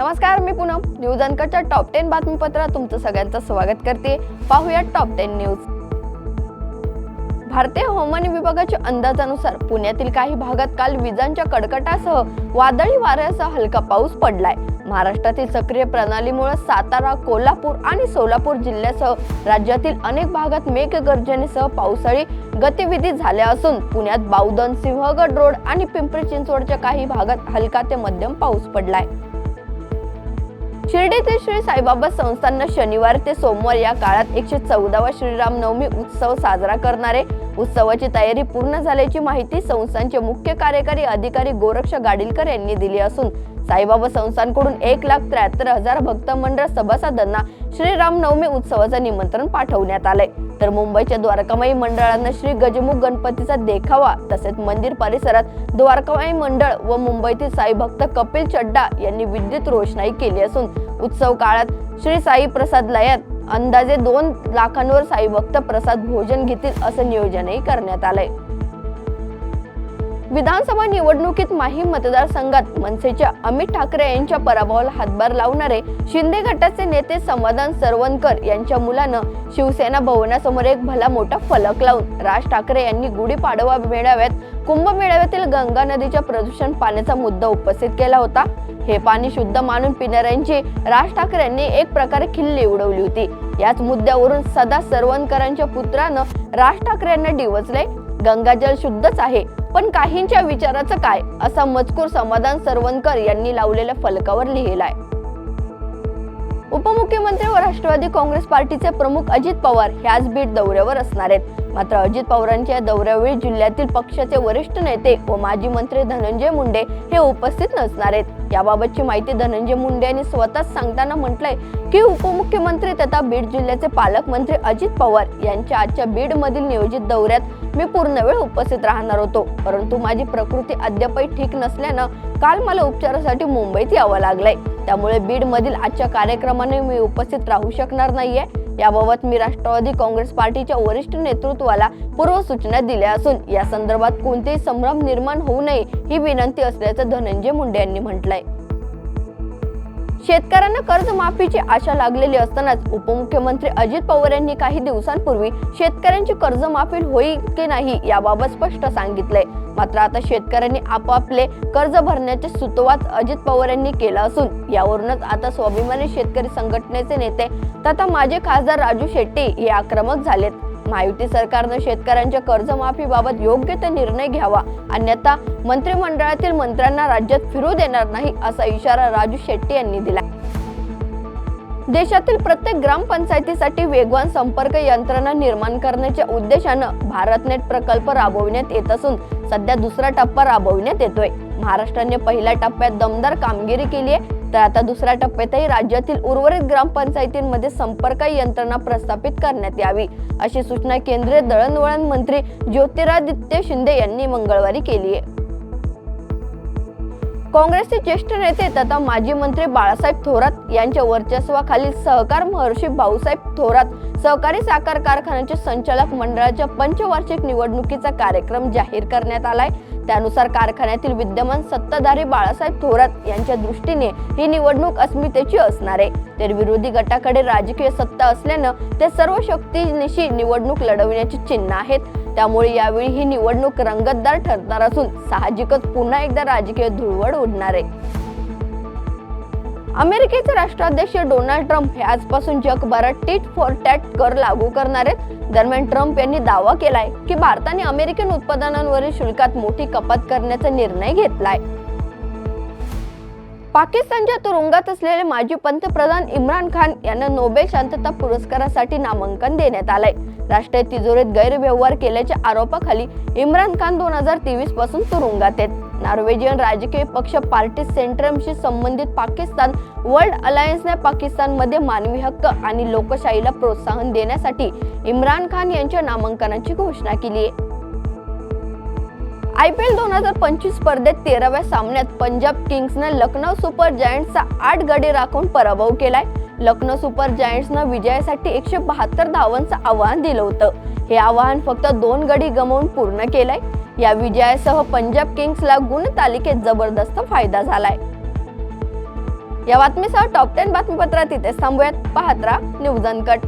नमस्कार मी पूनम. न्यूज अनकटच्या टॉप टेन बातमीपत्रात तुमचं सगळ्यांचं स्वागत करते. पाहूया टॉप टेन न्यूज भारतीय हवामान विभागाच्या अंदाजानुसार पुण्यातील काही भागात काल विजांच्या कडकटासह वादळी वाऱ्यासह हलका पाऊस पडलाय. महाराष्ट्रातील सक्रिय प्रणालीमुळे सातारा कोल्हापूर आणि सोलापूर जिल्ह्यासह राज्यातील अनेक भागात मेघगर्जनेसह पावसाळी गतिविधी झाल्या असून पुण्यात बावधन सिंहगड रोड आणि पिंपरी चिंचवडच्या काही भागात हलका ते मध्यम पाऊस पडलाय. शिर्डीतील श्री साईबाबा संस्थांना शनिवार ते सोमवार या काळात एकशे चौदावा श्रीराम नवमी उत्सव साजरा करणारे उत्सवाची तयारी पूर्ण झाल्याची माहिती संस्थांचे मुख्य कार्यकारी अधिकारी गोरक्ष गाडीलकर यांनी दिली असून साईबाबा संस्थांकडून एक लाख त्र्याहत्तर हजार भक्त मंडळ सभासदांना श्रीराम नवमी उत्सवाचं निमंत्रण पाठवण्यात आलंय. तर मुंबईच्या द्वारकामाई मंडळांना श्री गजमुख गणपतीचा देखावा तसेच मंदिर परिसरात द्वारकामाई मंडळ व मुंबईतील साई भक्त कपिल चड्डा यांनी विद्युत रोषणाई केली असून उत्सव काळात श्री साई प्रसाद लयात अंदाजे दोन लाखांवर साईभक्त प्रसाद भोजन घेतील असं नियोजनही करण्यात आलंय. विधानसभा निवडणुकीत माही मतदारसंघात मनसेच्या अमित ठाकरे यांच्या पराभवाला हातभार लावणारे शिंदे गटाचे नेते समाधान सरवणकर यांच्या मुलानं शिवसेना भवनासमोर एक भला मोठा फलक लावून राज ठाकरे यांनी गुढीपाडवा मेळाव्यात कुंभमेळाव्यातील गंगा नदीच्या प्रदूषण पाण्याचा मुद्दा उपस्थित केला होता. हे पाणी शुद्ध मानून पिणाऱ्यांची राज ठाकरे यांनी एक प्रकारे खिल्ली उडवली होती. याच मुद्द्यावरून सदा सरवणकरांच्या पुत्रानं राज ठाकरे यांना डिवचले. गंगाजल शुद्धच आहे. पण काहींच्या विचाराचं काय? असा मजकूर समाधान सरवणकर यांनी लावलेल्या फलकावर लिहिलाय. उपमुख्यमंत्री व राष्ट्रवादी काँग्रेस पार्टीचे प्रमुख अजित पवार हे आज बीड दौऱ्यावर असणार आहेत. मात्र अजित पवारांच्या या दौऱ्यावेळी जिल्ह्यातील पक्षाचे वरिष्ठ नेते व माजी मंत्री धनंजय मुंडे हे उपस्थित नसणार आहेत. याबाबतची माहिती धनंजय मुंडे यांनी स्वतःच सांगताना म्हटलंय की उपमुख्यमंत्री तथा बीड जिल्ह्याचे पालकमंत्री अजित पवार यांच्या आजच्या बीड मधील नियोजित दौऱ्यात मी पूर्ण वेळ उपस्थित राहणार होतो. परंतु माझी प्रकृती अद्यापही ठीक नसल्यानं काल मला उपचारासाठी मुंबईत यावं लागलंय. त्यामुळे बीड मधील आजच्या कार्यक्रमाने मी उपस्थित राहू शकणार नाहीये. याबाबत मी राष्ट्रवादी काँग्रेस पार्टीच्या वरिष्ठ नेतृत्वाला पूर्व सूचना दिल्या असून या संदर्भात कोणतेही संभ्रम निर्माण होऊ नये ही विनंती असल्याचं धनंजय मुंडे यांनी म्हटलंय. शेतकऱ्यांना कर्जमाफीची आशा लागलेली असतानाच उपमुख्यमंत्री अजित पवार यांनी काही दिवसांपूर्वी शेतकऱ्यांची कर्जमाफी होईल की नाही याबाबत स्पष्ट सांगितलंय मात्र आता शेतकऱ्यांनी आपापले कर्ज भरण्याचे सुतोवाच अजित पवार यांनी केला असून यावरूनच आता स्वाभिमानी शेतकरी संघटनेचे नेते तथा माजी खासदार राजू शेट्टी हे आक्रमक झालेत. महायुती सरकारनं शेतकऱ्यांच्या कर्जमाफीबाबत योग्य ते निर्णय घ्यावा. अन्यथा मंत्रिमंडळातील मंत्र्यांना राज्यात फिरू देणार नाही असा इशारा राजू शेट्टी यांनी दिला देशातील प्रत्येक ग्रामपंचायतीसाठी वेगवान संपर्क यंत्रणा निर्माण करण्याच्या उद्देशानं भारतनेट प्रकल्प राबविण्यात येत असून सध्या दुसरा टप्पा राबविण्यात येतोय. महाराष्ट्राने पहिल्या टप्प्यात दमदार कामगिरी केली आहे. तर आता दुसऱ्या टप्प्यातही राज्यातील उर्वरित ग्रामपंचायतींमध्ये संपर्क यंत्रणा प्रस्थापित करण्यात यावी अशी सूचना केंद्रीय दळणवळण मंत्री ज्योतिरादित्य शिंदे यांनी मंगळवारी केली आहे. काँग्रेसचे ज्येष्ठ नेते तथा माजी मंत्री बाळासाहेब थोरात यांच्या वर्चस्वाखालील सहकार महर्षी भाऊसाहेब थोरात सहकारी साखर कारखान्याचे संचालक मंडळाच्या पंचवार्षिक निवडणुकीचा कार्यक्रम जाहीर करण्यात आलाय. त्यानुसार कारखान्यातील विद्यमान सत्ताधारी बाळासाहेब थोरात यांच्या दृष्टीने ही निवडणूक अस्मितेची असणार आहे. तर विरोधी गटाकडे राजकीय सत्ता असल्यानं ते सर्व शक्तीनिशी निवडणूक लढविण्याची चिन्ह आहेत. त्यामुळे यावेळी ही निवडणूक रंगतदार ठरणार असून साहजिकच पुन्हा एकदा राजकीय धुळवड उडणार आहे. अमेरिकेचे राष्ट्राध्यक्ष डोनाल्ड ट्रम्प हे आजपासून जगभरात टीट फॉर टॅट कर लागू करणार आहेत. दरम्यान ट्रम्प यांनी दावा केलाय की भारताने अमेरिकन उत्पादनांवरील शुल्कात मोठी कपात करण्याचा निर्णय घेतलाय. पाकिस्तानच्या तुरुंगात असलेले माजी पंतप्रधान इम्रान खान यांना नोबेल शांतता पुरस्कारासाठी नामांकन देण्यात आलंय. राष्ट्रीय तिजोरीत गैरव्यवहार केल्याच्या आरोपाखाली इम्रान खान दोन हजार तेवीसपासून तुरुंगात आहेत. नॉर्वेजियन राजकीय पक्ष पार्टी सेंट्रमशी संबंधित पाकिस्तान वर्ल्ड अलायन्सने पाकिस्तानमध्ये मानवी हक्क आणि लोकशाहीला प्रोत्साहन देण्यासाठी इम्रान खान यांच्या नामांकनाची घोषणा केली आहे. आय पी एल दोन हजार पंचवीस स्पर्धेत तेराव्या सामन्यात पंजाब किंग्सनं लखनौ सुपर जायंट्सचा आठ गडी राखून पराभव केलाय. लखनौ सुपर जायंट्सनं विजयासाठी एकशे बहात्तर धावांचं आव्हान दिलं होतं. हे आव्हान फक्त दोन गडी गमावून पूर्ण केलंय. या विजयासह पंजाब किंग्सला गुण तालिकेत जबरदस्त फायदा झालाय. या बातमीसह टॉप टेन बातमीपत्रात इथे थांबूयात. पाहत राहा न्यूज अनकट